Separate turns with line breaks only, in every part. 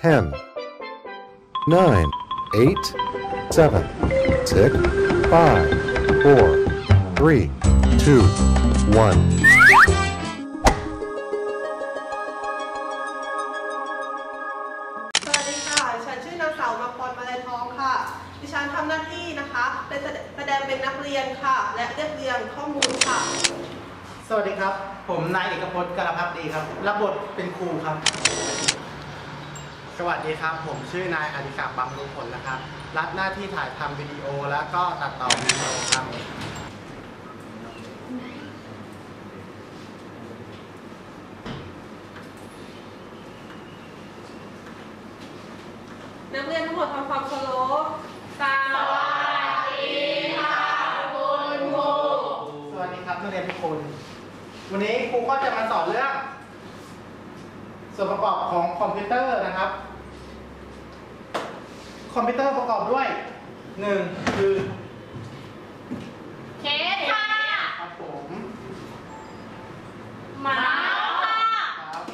10, 9, 8, 7, 6, 5, 4, 3, 2, 1.
สวัสดีค่ะ ดิฉันชื่อนางสาวมาพรมาลัยทองค่ะ ดิฉันทำหน้าที่นะคะเป็นแสดงเป็นนักเรียนค่ะ และเรียบเรียงข้อมูลค่ะ
สวัสดีครับ ผมนายเอกพจน์กรพักดีครับ รับบทเป็นครูครับ
สวัสดีครับ ผมชื่อนายอดิศักดิ์บำรุงผลนะครับ รับหน้าที่ถ่ายทำวิดีโอแล้วก็ตัดต่อวิดีโอครับ
นักเรียนทั้งหมดทำความเคารพสวัสดีค่ะคุณครู
สวัสดีครับนักเรียนทุกคน วันนี้ครูก็จะมาสอนเรื่อง ส่วนประกอบของคอมพิวเตอร์นะครับ คอมพิวเตอร์ประกอบด้วยหนึ่งคือ
เคสค่ะ
ครับผม
เมาส์ค่ะ
ครับ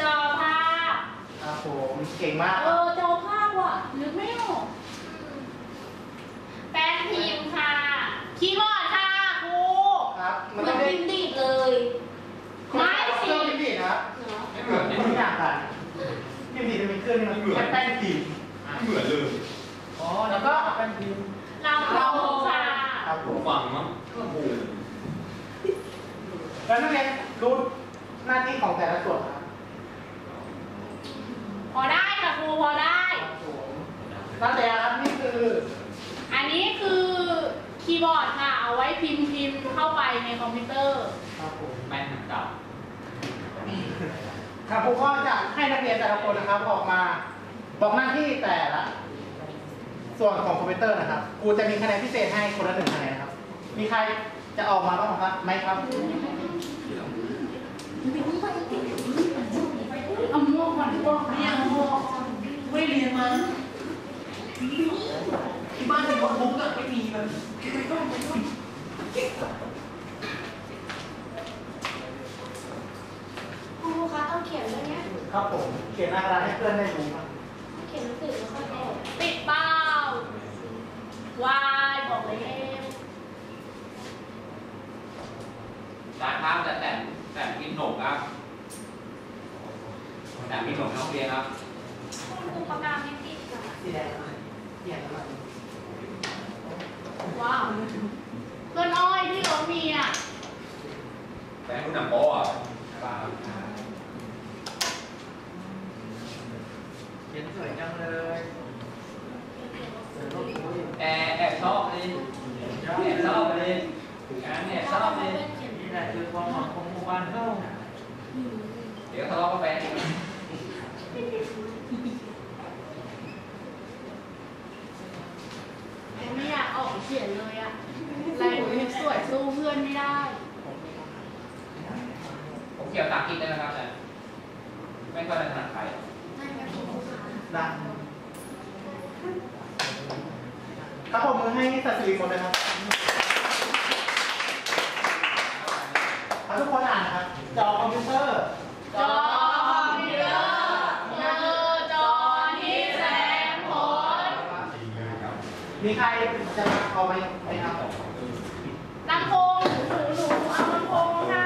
จอภาพ
ครับผมเก่งมาก
เออจอภาพว่ะนึกไม่ออกแป้นพิมพ์ค่ะ คีย์บอร์ดค่ะครู
ครับ
เห
มัน
มือ
ต้อน งได้
พิมพ์ดีดเลย ไม่
เค
สิ
รื่องพิมพ์ดีดนะครับ
เนาะ
ไม่เหมือน
ไม่ต่างกันพิมพ์ดีดจะมี เครื่องนึงแค่แป้นพิมพ์
ไม่เหมือนเลย
อ๋อแล้วก็แป้นพิมพ์
ลำโพงค่ะ
ครับผม
ฟังมั้งโอ้โห
แล้วนักเรียนรู้หน้าที่ของแต่ละส่วนครับ
พอได้ค่ะครูพอได้
ครับผมตั้งแต่ครับนี่คือ
อันนี้คือคีย์บอร์ดค่ะ เอาไว้พิมพ์พิมพ์เข้าไปในคอมพิวเตอร์
ครับผม
แม่นเก่า
ครับผมก็จะให้นักเรียนแต่ละคนนะครับออกมาบอกหน้าที่แต่ละ ส่วนของคอมพิวเตอร์นะครับครูจะมีคะแนนพิเศษให้คนละหนึ่งคะแนนนะครับ มีใครจะออกมาบ้างครับไหมครับ
เอาม่วงก่อนม่วงเรียนม่วง
ไม่เรียนมาที่บ้านในโน้ตบุ๊กอะไม่มีมัน
ครูคะต้องเขียนด้วยเนี้ย
ครับผม เขียนหน้ากระดาษให้เพื่อนได้ดูครับ
เขียนหนังสือไม่ค่อยได้
ติดเป้าวายบอกเลย
ร้านค้าแต่แต่แต่กินหนกครับ แต่มีหนกน้องเรียนครับ
คุณครูประกาศไม่ติดค่ะ
สีแดงอะไรเขียนอะไร
ว้าวเพื่อนอ้อยที่เขามีอะ
แต่รุ่นหนังโป๊อะ
ขียนสวยจังเลย
แอบแอบชอบเลยแอบชอบเลยงานแอบชอบเลย
นี่แหละคือความหวังของหมู่บ้านเข้า
เดี๋ยวทะเลาะกับแฟนอีก
ไม่อยากออกเขียนเลยอะลายมือสวยสู้เพื่อนไม่ได้
ผมเกี่ยวตากกินได้นะครับแต่ไม่ค่อยถนัดใคร
นั่นก็ครูคะ
ได้ครับผมมือให้สัตว์สีหมดเลยครับครับทุกคนอ่านนะครับ จอคอมพิวเตอร์
จอคอมพิวเตอร์คือจอที่แสดงผล
มีใครจะเอาไปไหมครับ
ลำโพงหนูหนูเอาลำโพงค่ะ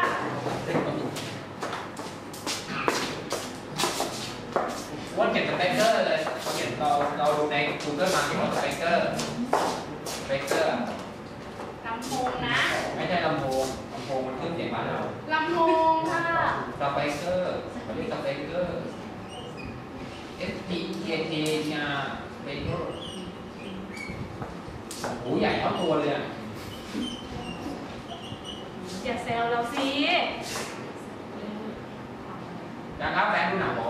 ว่าเขียนสเปกเกอร์เลยเราเขียนเราเราดูใน Google มาเขียนว่าสเปกเกอร์สเปกเกอร์
ลำโพงนะ
ไม่ใช่ลำโพงลำโพงมันขึ้นเสียงบ้านเรา
ลำโพงค่ะ
สเปกเกอร์เขาเรียกสเปกเกอร์ S P E K T เนี่ยสเปกเกอร์โอ้โหใหญ่เท่าตัวเลยอะ
อย่าแซวเราสิ
นะครับแฟนดูหนังบอก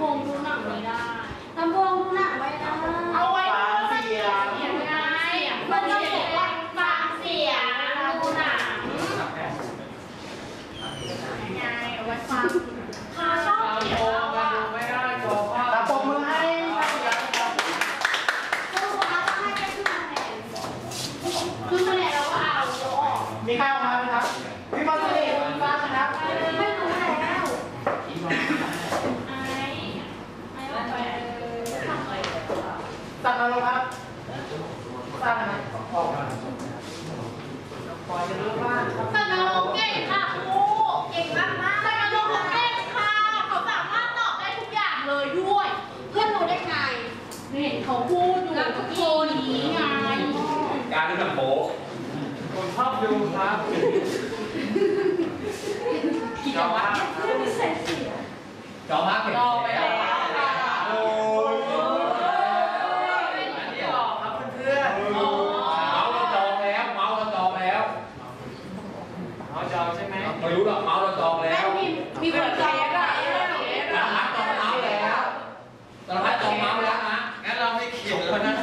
พวงดูหนังไม่ได้
ลำโพงดูหนังไม่ได้เอา
ไว้ฟังเสียงเสียงไงมันต้
องบอก
ว่าฟังเสียงดูหนังไงเอาไว้ฟังเขชอบเสียงเราอะ
ไม่
ได้บอกว่าตะป
มมือให้
คือคะแนนเราก็เอาเราออก
มีข้า
ป
ล่อยจะรู้ว่า
สโนว์เก่งค่ะครูเก่งมากมากสโนว์เขาเก่งค่ะเขาสามารถตอบได้ทุกอย่างเลยด้วย เพื่อนรู้ได้ไงเห็นเขาพูดอยู่กับที่นี้ไง
การดูหนังโป๊ะ
ผมชอบดูครับชอบมาก
จอมากเห็น
จอไปแล้ว ไหม
ไม่รู้หรอกเมาส์เราจองแล้ว
มีเปิดเคสอะ
ตอนพัดจองเมาส์แล้วตอนพัดจองเมาส์แล้วนะ
งั้นเราไม่เขียนแล้วนะ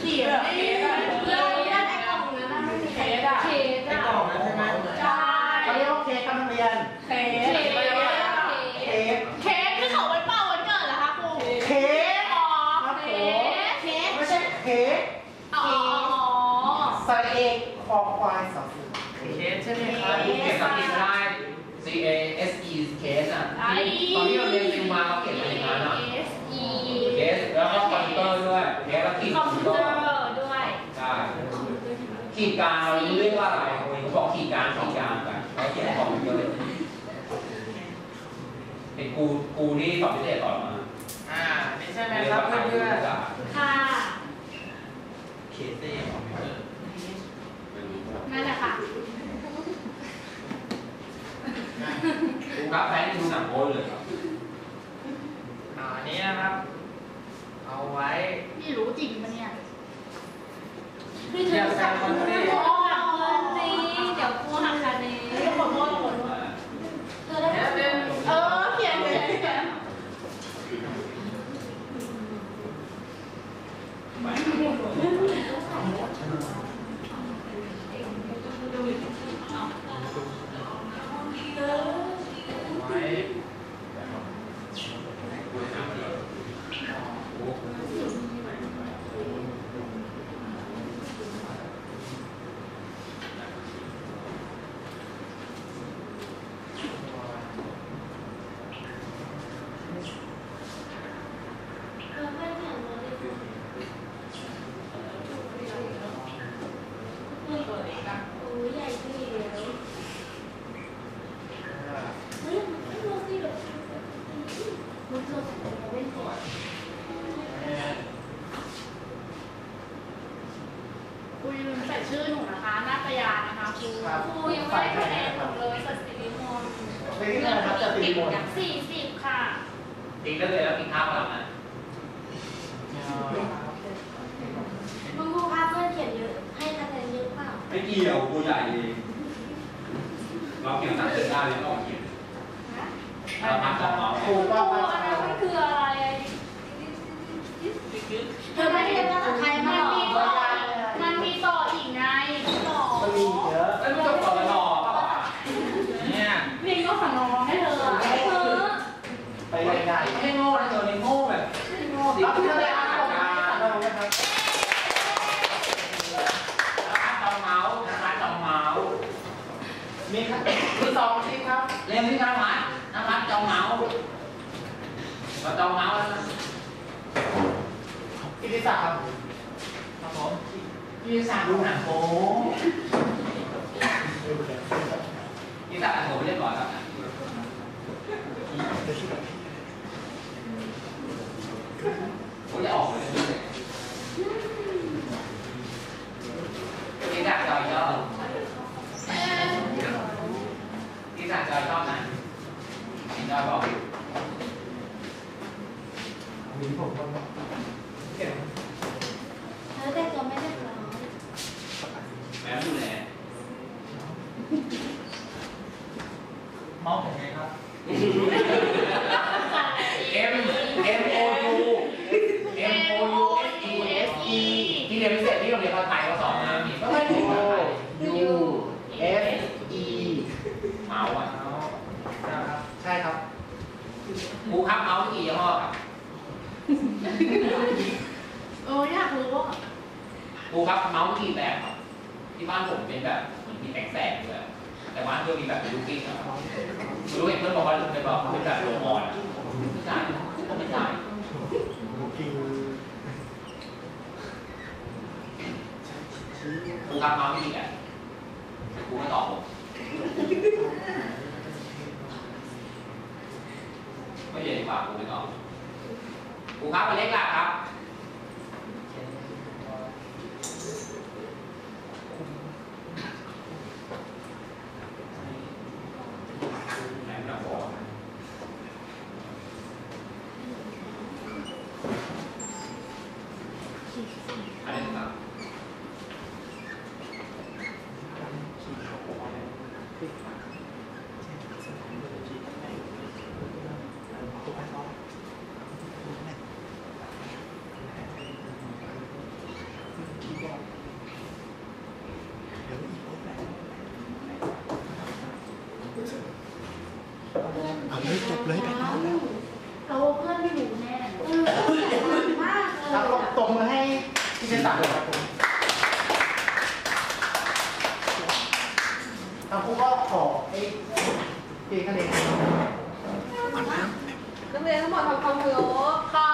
เขียนไม่ได้เลยไอ้กล่องนั้นไม่มีเคสอะเคส
ไอ้
อะ
กล่องนั้นใช่ไหม
ใช่
เขาเรียกว่าเค้กครับนักเรียน
เคสเคส
เค้ก
เค้กที่เขาไว้เป่าวันเกิดเหรอคะครู
เค้ก
อ๋อเค้กเค้ก
ไม่ใช่เค้ก
อ๋อ
สระเอกคอควายสองสี่
เคสใช่ไหมค
ถ้า
รับ
คุณเขียนภาษาอังกฤษได้ C A S E case อะที่ ตอนที่เราเรียนซิมมาเราเขียนอะไรอย่างนั้นอะ
เอส
แล้วก็คอมพิวเตอร์ด้วย case แล้วขีด
คอมพิวเตอร์ด้วย
ใช่ขีดกลางเราเรียกว่าอะไรเขาบอกขีดกลางขีดกลางกันเราเขียนคอมพิวเตอร์เป็นกูกูนี่สอบพิเศษต่อมา
อ่านี่ใช่ไหมครับเพื่อน
ค่ะ
เคสเต้คอมพิวเตอร์
นั่นแหละค่ะ
ดูครับแฟนดูหนังโป๊เลยครับ
อ่าอันนี้นะครับ เอาไว้
นี่รู้จริงปะเนี่ย
อย่าแซวคนที่
โอ้หักเงินสิเดี๋ยวครูหักคะแนนเดี๋ยวขอโทษขอโทษ
เธอได้
เนี่ย
ไหม
เป็น
เออเขียนเลยเขียน
ไว้
เธอไม่เขียนโน้ตเลยคุณโอ้ยใหญ่ขึ้นอีกแล้วเฮ้ยไม่รู้สิแบบมันโทรศัพท์เราไม่เสร็จ
ครูอ ย่าลืมใส่ชื่อหนูนะคะนาตยานะคะครู
ครับ
ครูยังไม่ได้คะแนนหนูเลยสถิติมนต์
ไม่ได้นะครับจะตีบน
สี่สิบค่ะ
ตีได้เลยแล้วกินข้าวหลังนะ
คุณครูคะเพื่อนเขียนเยอะให้คะแนนเยอะเปล่า
ไม่เกี่ยวกูใหญ่เองเราเขียนสั่งเสร็จได้แล้วก็เขียนเราพักของเรา
ครู
ค
ก็
รู
พั
อันนั้นมันคืออะไร
เธอไม่ได้เรียนภาษาไทย
มั
มาน หร
มี
อ
ต่อมันมีต่ออีกไงต่อ
มันมีเยอะ
เอ้ยไม่จบต่อกันหรอกเนี่ย
เรียนก็ขนองให้เธออะให้เธอ
ไปเลยไง
ไม่ให้โง่นะเธอในโง่แบบโง่ดิ
รับ
ที่
ที่
ทะ
ทะ
เล
เล
อา
อา
หา
ค
ร
ม
การ
เรานะครับ
นะคะจองเมาส์นะคะจองเมาส์
มีครับมีสองชิ้น ครับ
เรียนที่นภัสนภัสจองเมาส์เราจองเมาส์แล้วนะ
กิติศักดิ์ครับ
ครับผมพี่สาวดูหนังโป๊พี่สาวอันโหเรียบร้อยแล้วนะโอ้ยจะออกเลยพี่สาวจอยชอบพี่สาวจอยชอบนะพี่จอยบอก
มีผมก็
เธอแต่งตัวไม่เรียบร้อย
แม่ดูแล
มองผมไงครับ
เอ็มเอ็มโอยูเอ็มโอยูเอสอีเอสอีที่เรียนพิเศษที่โรงเรียนภาษาไทยเขาสอนมามีก็ไม่ถึงภาษาไทย
ยูเอฟอี
เมาส์อะ
ใช่ครับ
ครูครับเมาส์กี่ยี่ห้อครับ
เอออยากรู้ว่า
ครูครับเมาส์กี่แบบครับ ที่บ้านผมเป็นแบบเหมือนมีแสงๆด้วยแต่บ้านเพื่อนมีแบบลูกกิ้งอะครับลูกเห็นเพื่อนบอกว่าเป็นแบบเป็นแบบโลมอนอะไม่ใช่ก็ไม่ใช่
กิน
ครูครับมาไม่กี่แบบครูไม่ตอบผมไม่เรียนดีกว่าครูไม่ตอบครูครับเป็นเลขหลักครับ ไหนไม่บอกอันนี้ครับ
เอาเลยจบเลยไปนอนแล้ว
เราเพื่อนไม่รู้แน่เออมันมากเล
ครับ
ย
ตบมือให้พี่เจสันเลยครับผมทางครูก็ขอไอ้ปีคะแนน
นักเรียนทั้งหมดทำความเคารพ
ขอบคุณค่ะ